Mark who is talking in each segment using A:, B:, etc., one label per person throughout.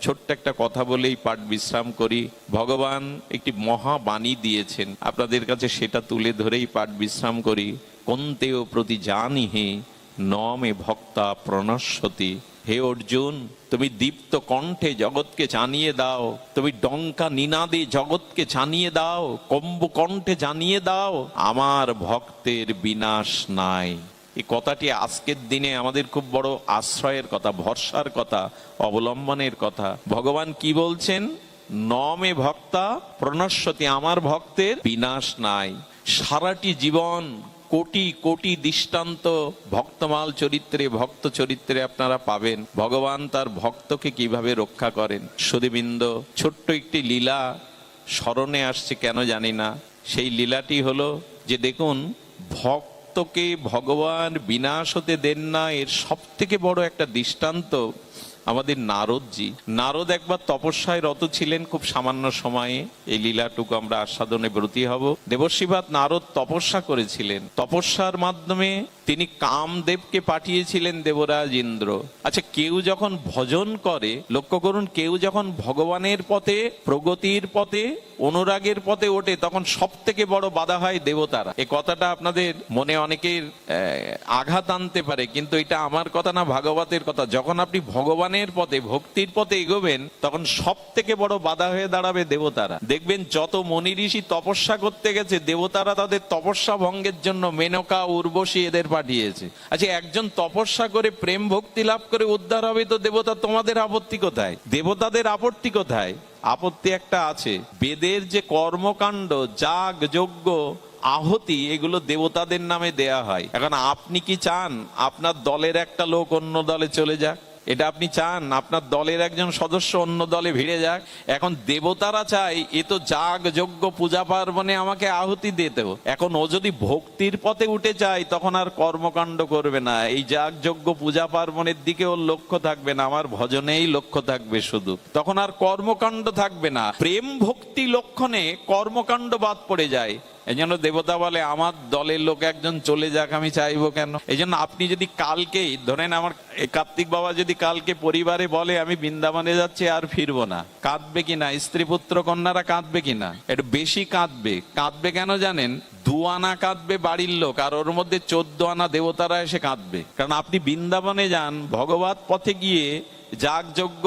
A: ছোট্ট একটা কথা বলেই পাঠ বিশ্রাম করি। ভগবান একটি মহাবাণী দিয়েছেন। আপনাদের কাছে সেটা তুলে ধরেই পাঠ বিশ্রাম করি। কন্তেও প্রতি জানি হে নমে ভক্তা প্রণস্বতী হে অর্জুন, তুমি দীপ্ত কণ্ঠে জগৎকে জানিয়ে দাও। তুমি ডঙ্কা নিনাদে জগৎকে জানিয়ে দাও। কম্ব কণ্ঠে জানিয়ে দাও। আমার ভক্তের বিনাশ নাই। এই কথাটি আজকের দিনে আমাদের খুব বড় আশ্রয়ের কথা, ভরসার কথা, অবলম্বনের কথা। ভগবান কি বলছেন? নমে ভক্তা প্রণস্বতী আমার ভক্তের বিনাশ নাই। সারাটি জীবন কোটি কোটি দৃষ্টান্ত ভক্তমাল চরিত্রে, ভক্ত চরিত্রে আপনারা পাবেন। ভগবান তার ভক্তকে কীভাবে রক্ষা করেন? সুদীবৃন্দ, ছোট্ট একটি লীলা স্মরণে আসছে, কেন জানি না। সেই লীলাটি হলো যে দেখুন ভক্তকে ভগবান বিনাশ হতে দেন না এর সব থেকে বড় একটা দৃষ্টান্ত আমাদের নারদজি। নারদ একবার তপস্যায় রত ছিলেন খুব সামান্য সময়ে। এই লীলাটুকু আমরা আস্বাদনে ব্রতী হব। দেবশিবাদ নারদ তপস্যা করেছিলেন। তপস্যার মাধ্যমে তিনি কামদেবকে পাঠিয়েছিলেন দেবরাজ ইন্দ্র আচ্ছা কেউ যখন ভজন করে, লক্ষ্য করুন, কেউ যখন ভগবানের পথে, প্রগতির পথে, অনুরাগের পথে ওঠে, তখন সব থেকে বড় বাধা হয় দেবতারা। এ কথাটা আপনাদের মনে অনেকের আঘাত আনতে পারে, কিন্তু এটা আমার কথা না, ভাগবতের কথা। যখন আপনি ভগবানের পথে, ভক্তির পথে এগোবেন, তখন সব থেকে বড় বাধা হয়ে দাঁড়াবে দেবতারা। দেখবেন যত মনি ঋষি তপস্যা করতে গেছে, দেবতারা তাদের তপস্যা ভঙ্গের জন্য মেনকা, উর্বশী এদের পাঠিয়েছে। আচ্ছা একজন তপস্যা করে প্রেম ভক্তি লাভ করে উদ্ধার হবে তো দেবতা তোমাদের আপত্তি কোথায়? দেবতাদের আপত্তি কোথায়? আপত্তি একটা আছে, বেদের যে কর্মকাণ্ড, যাগ, যজ্ঞ, আহতি, এগুলো দেবতাদের নামে দেয়া হয়। এখন আপনি কি চান? আপনার দলের একটা লোক অন্য দলে চলে যাক। এটা আপনি চান? আপনার দলের একজন সদস্য অন্য দলে ভিড়ে যাক। এখন দেবতারা চাই এ তো যাগ যজ্ঞ পূজা পার্বণে আমাকে আহুতি দিতেও এখন ও যদি ভক্তির পথে উঠে যায়, তখন আর কর্মকাণ্ড করবে না। এই যাগ যজ্ঞ পূজা পার্বণের দিকে ওর লক্ষ্য থাকবে না, আমার ভজনেই লক্ষ্য থাকবে শুধু। তখন আর কর্মকাণ্ড থাকবে না। প্রেম ভক্তি লক্ষণে কর্মকাণ্ড বাদ পড়ে যায়। এই জন্য দেবতা বলে, আমার দলের লোক একজন চলে যাক, আমি চাইব কেন? এই জন্য আপনি যদি কালকেই ধরেন আমার কার্তিক বাবা যদি কালকে পরিবারে বলে, আমি বৃন্দাবনে যাচ্ছি, আর ফিরবো না। কাঁদবে কিনা স্ত্রী পুত্র কন্যারা কাঁদবে কিনা একটু বেশি কাঁদবে। কাঁদবে কেন জানেন? দু আনা কাঁদবে বাড়ির লোক, আর ওর মধ্যে চোদ্দ আনা দেবতারা এসে কাঁদবে। কারণ আপনি বৃন্দাবনে যান, ভগবত পথে গিয়ে যাগযজ্ঞ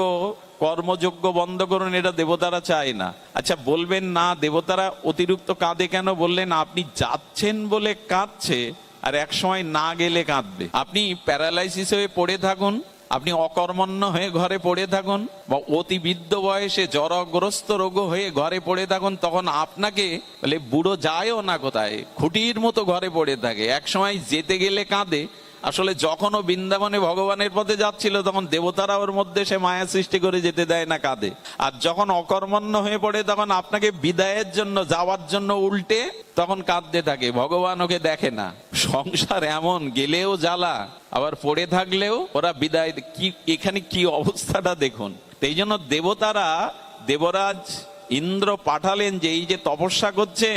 A: কর্মযোগ্য বন্ধ করুন, এটা দেবতারা চায় না। আচ্ছা বলবেন না, দেবতারা অতিরিক্ত কাঁদে কেন? বললেন, আপনি যাচ্ছেন বলে কাঁদছে, আর এক সময় না গেলে কাঁদবে। আপনি প্যারালাইসিস হয়ে পড়ে থাকুন, আপনি অকর্মণ্য হয়ে ঘরে পড়ে থাকুন, বা অতি বৃদ্ধ বয়সে জরগ্রস্ত রোগ হয়ে ঘরে পড়ে থাকুন, তখন আপনাকে বলে, বুড়ো যায়ও না কোথায়, খুঁটির মতো ঘরে পড়ে থাকে। এক সময় যেতে গেলে কাঁদে আসলে যখন ও বৃন্দাবনে ভগবানের পথে যাচ্ছিল, তখন দেবতারা ওর মধ্যে সে মায়া সৃষ্টি করে যেতে দেয় না, কাঁদে। আর যখন অকর্মণ্য হয়ে পড়ে, তখন আপনাকে বিদায়ের জন্য, যাওয়ার জন্য উল্টে তখন কাঁদতে থাকে। ভগবান ওকে দেখে না। সংসার এমন, গেলেও জ্বালা, আবার পড়ে থাকলেও ওরা বিদায় কি এখানে কি অবস্থাটা দেখুন। এই জন্য দেবতারা, দেবরাজ ইন্দ্র পাঠালেন যে এই যে তপস্যা করছে,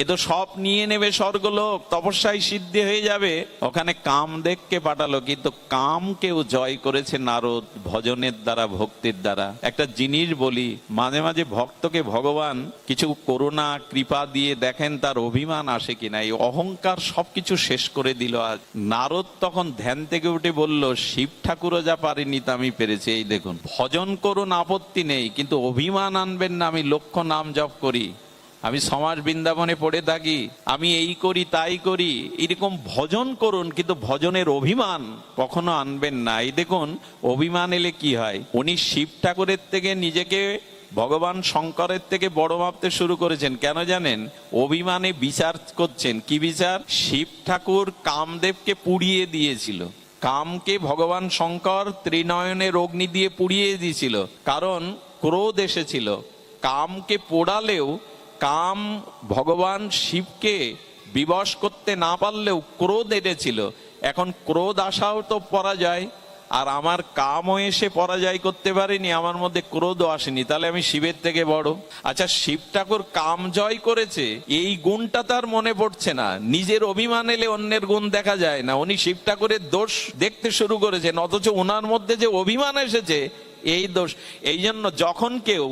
A: এ তো সব নিয়ে নেবে স্বর্গলোক, তপস্যায় সিদ্ধি হয়ে যাবে। ওখানে কামদেবকে পাঠালো, কিন্তু কামকেও জয় করেছে নারদ ভজনের দ্বারা, ভক্তির দ্বারা। একটা জিনিস বলি, মাঝে মাঝে ভক্তকে ভগবান কিছু করুণা, কৃপা দিয়ে দেখেন তার অভিমান আসে কিনা। এই অহংকার সবকিছু শেষ করে দিল। আজ নারদ তখন ধ্যান থেকে উঠে বলল, শিব ঠাকুরও যা পারেনি তা আমি পেরেছি। এই দেখুন, ভজন করুন, আপত্তি নেই, কিন্তু অভিমান আনবেন না, আমি লক্ষ্য নাম জপ করি। আমি সমাজ বৃন্দাবনে পড়ে থাকি, আমি এই করি, তাই করি, এরকম ভজন করুন, কিন্তু ভজনের অভিমান কখনো আনবেন না। এই দেখুন, অভিমান এলে কি হয়? উনি শিব ঠাকুরের থেকে নিজেকে, ভগবান শঙ্করের থেকে বড় ভাবতে শুরু করেছেন। কেন জানেন? অভিমানে বিচার করছেন। কি বিচার? শিব ঠাকুর কামদেবকে পুড়িয়ে দিয়েছিল। কামকে ভগবান শঙ্কর ত্রিনয়নের অগ্নি দিয়ে পুড়িয়ে দিয়েছিল। কারণ ক্রোধ এসেছিল। কামকে পোড়ালেও, কাম ভগবান শিবকে বিবশ করতে না পারলেও ক্রোধ এনেছিল। এখন ক্রোধ আসাও তো পরাজয়, আর আমার কামও এসে পরাজয় করতে পারেনি, আমার মধ্যে ক্রোধও আসেনি। তাহলে আমি শিবের থেকে বড়। আচ্ছা শিব ঠাকুর কাম জয় করেছে, এই গুণটা তার মনে পড়ছে না। নিজের অভিমান এলে অন্যের গুণ দেখা যায় না। উনি শিব ঠাকুরের দোষ দেখতে শুরু করেছেন, অথচ ওনার মধ্যে যে অভিমান এসেছে, এই দোষ। এই জন্য যখন কেউ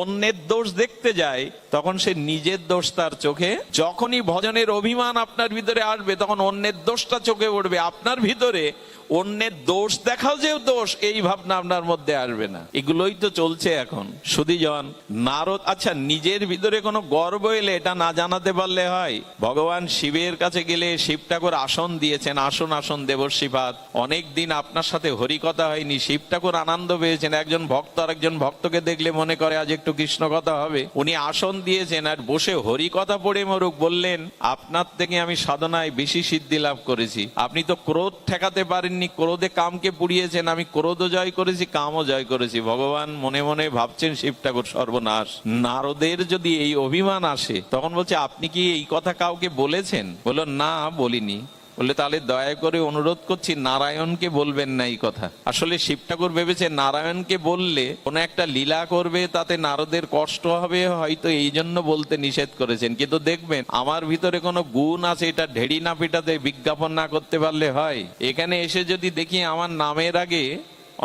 A: অন্যের দোষ দেখতে যায়, তখন সে নিজের দোষ তার চোখে। যখনই ভজনের অভিমান আপনার ভিতরে আসবে, তখন অন্যের দোষটা চোখে উঠবে আপনার ভিতরে অন্যের দোষ দেখাও যে দোষ, এই ভাবনা আপনার মধ্যে আসবে না। এগুলোই তো চলছে এখন। সুদীজন নারদ আচ্ছা নিজের ভিতরে কোনো গর্ব এলে এটা না জানাতে পারলে হয়? ভগবান শিবের কাছে গেলে শিব ঠাকুর আসন দিয়েছেন, আসন আসন দেবর্ষিপাত অনেক দিন আপনার সাথে হরিকথা হয়নি, শিব ঠাকুর আনন্দ পেয়েছেন। একজন ভক্ত আর একজন ভক্তকে দেখলে মনে করে, আজ একটু কৃষ্ণ কথা হবে। উনি আসন দিয়েছেন আর বসে হরিকথা পড়ে মরুক বললেন, আপনার থেকে আমি সাধনায় বেশি সিদ্ধি লাভ করেছি। আপনি তো ক্রোধ ঠেকাতে পারেননি, ক্রোধে কামকে পুড়িয়েছেন, আমি ক্রোধও জয় করেছি, কামও জয় করেছি। ভগবান মনে মনে ভাবছেন শিব ঠাকুর সর্বনাশ। নারদের যদি এই অভিমান আসে, তখন বলছে, আপনি কি এই কথা কাউকে বলেছেন? বলল, না, বলিনি। বললে, তাহলে দয়া করে অনুরোধ করছি, নারায়ণকে বলবেন না এই কথা। আসলে শিব ঠাকুর ভেবেছে, নারায়ণকে বললে কোনো একটা লীলা করবে, তাতে নারদের কষ্ট হবে, হয়তো এই জন্য বলতে নিষেধ করেছেন। কিন্তু দেখবেন, আমার ভিতরে কোনো গুণ আছে, এটা ঢেড়ি না পিটাতে বিজ্ঞাপন না করতে পারলে হয়। এখানে এসে যদি দেখি আমার নামের আগে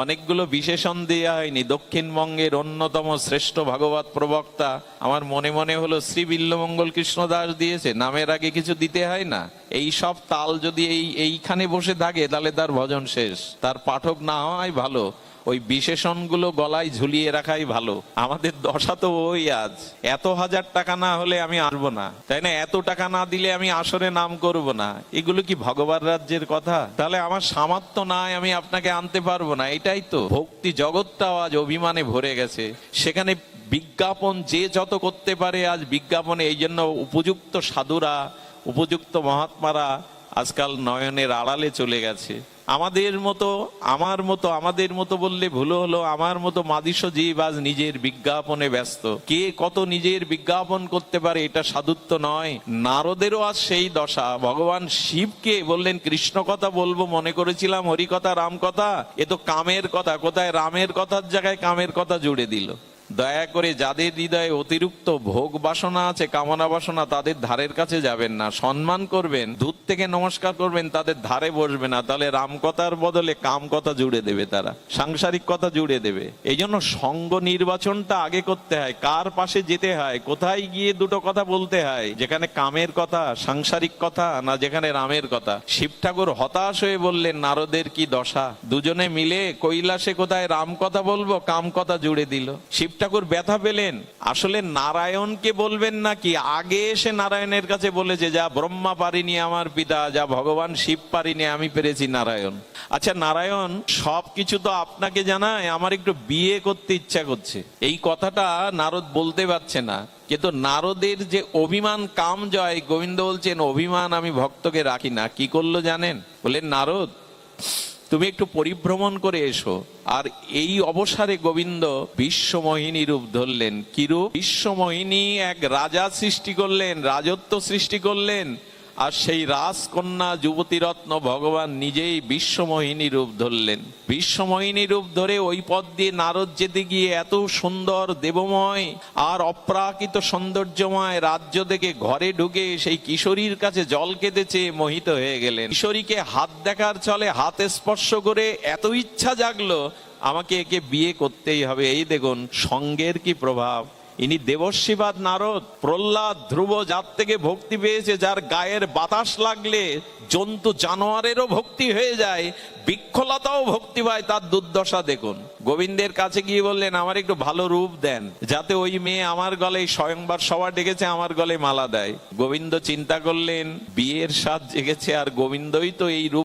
A: অনেকগুলো বিশেষণ দেওয়া হয়নি দক্ষিণবঙ্গের অন্যতম শ্রেষ্ঠ ভাগবত প্রবক্তা আমার মনে মনে হলো শ্রী বিল্লমঙ্গল কৃষ্ণ দাস দিয়েছে, নামের আগে কিছু দিতে হয় না। এই সব তাল যদি এই এইখানে বসে থাকে, তাহলে তার ভজন শেষ। তার পাঠক না হওয়াই ভালো। ওই বিশেষণগুলো গলায় ঝুলিয়ে রাখাই ভালো। আমাদের দশা তো ওই আজ। এত হাজার টাকা না হলে আমি আসব না। তাই না? এত টাকা না দিলে আমি আসরে নাম করব না। এগুলো কি ভগবান রাজ্যের কথা? তাহলে আমার সামর্থ্য নাই, আমি আপনাকে আনতে পারব না। এটাই তো। ভক্তি জগৎটাও আজ অভিমানে ভরে গেছে। সেখানে বিজ্ঞাপন যে যত করতে পারে আজ বিজ্ঞাপনে, এই জন্য উপযুক্ত সাধুরা, উপযুক্ত মহাত্মারা আজকাল নয়নের আড়ালে চলে গেছে। আমাদের মতো, আমার মতো, আমাদের মতো বললে ভুল হলো, আমার মতো মাদিস জীব আজ নিজের বিজ্ঞাপনে ব্যস্ত। কে কত নিজের বিজ্ঞাপন করতে পারে এটা সাধুত্ব নয়। নারদেরও আজ সেই দশা। ভগবান শিবকে বললেন, কৃষ্ণ কথা বলব, মনে করেছিলাম হরি কথা, রাম কথা, এ তো কামের কথা, কোথায় রামের কথার জায়গায় কামের কথা জুড়ে দিল। দয়া করে যাদের হৃদয়ে অতিরিক্ত ভোগ বাসনা আছে, কামনা বাসনা, তাদের ধারের কাছে যাবেন না। সম্মান করবেন দূর থেকে নমস্কার করবেন, তাদের ধারে বসবে না। তাহলে রাম কথার বদলে কাম কথা জুড়ে দেবে তারা, সাংসারিক কথা জুড়ে দেবে। এই জন্য সঙ্গ নির্বাচনটা আগে করতে হয়, কার পাশে যেতে হয়, কোথায় গিয়ে দুটো কথা বলতে হয়, যেখানে কামের কথা, সাংসারিক কথা, না যেখানে রামের কথা। শিব ঠাকুর হতাশ হয়ে বললেন, নারদের কি দশা? দুজনে মিলে কৈলাসে কোথায় রাম কথা বলব, কাম কথা জুড়ে দিল। শিব ঠাকুর ব্যথা পেলেন। আসলে নারায়ণকে বলবেন নাকি? আগে এসে নারায়ণের কাছে বলেছে যা ব্রহ্মা পারিনি আমার পিতা, যা ভগবান শিব পারিনি আমি পেরেছি নারায়ণ। আচ্ছা নারায়ণ, সব কিছু তো আপনাকে জানায়, আমার একটু বিয়ে করতে ইচ্ছা করছে। এই কথাটা নারদ বলতে পারছে না। কিন্তু নারদের যে অভিমান কাম জয়, গোবিন্দ বলছেন, অভিমান আমি ভক্তকে রাখি না। কি করল জানেন? বললেন, নারদ তুমি একটু পরিভ্রমণ করে এসো। আর এই অবসরে গোবিন্দ বিশ্বমোহিনী রূপ ধরলেন। কিরূপ? বিশ্বমোহিনী এক রাজা সৃষ্টি করলেন, রাজত্ব সৃষ্টি করলেন। আর সেই রাজকন্যা যুবতী রত্ন ভগবান নিজেই বিশ্বমোহিনী রূপ ধরলেন। বিশ্বমোহিনী রূপ ধরে ওই পথ দিয়ে নারদ যেতে গিয়ে এত সুন্দর দেবময় আর অপ্রাকৃত সৌন্দর্যময় রাজ্য থেকে ঘরে ঢুকে সেই কিশোরীর কাছে জল কেঁদেছে মোহিত হয়ে গেলেন। কিশোরীকে হাত দেখার চলে হাতে স্পর্শ করে এত ইচ্ছা জাগলো, আমাকে একে বিয়ে করতেই হবে। এই দেখুন, সঙ্গের কি প্রভাব? ইনি দেবর্ষিবাদ নারদ, প্রহ্লাদ ধ্রুব যার থেকে ভক্তি পেয়েছে, যার গায়ের বাতাস লাগলে জন্তু জানোয়ারেরও ভক্তি হয়ে যায়, বৃক্ষলতাও ভক্তি পায়, তার দুর্দশা দেখুন। গোবিন্দের কাছে গিয়ে বললেন, আমার একটু ভালো রূপ দেন, যাতে ওই মেয়ে আমার গলে স্বয়ংবার সবার ডেকেছে, আমার গলে মালা দেয়। গোবিন্দ চিন্তা করলেন, বিয়ের স্বাদ জেগেছে, আর গোবিন্দই তো এই রূপ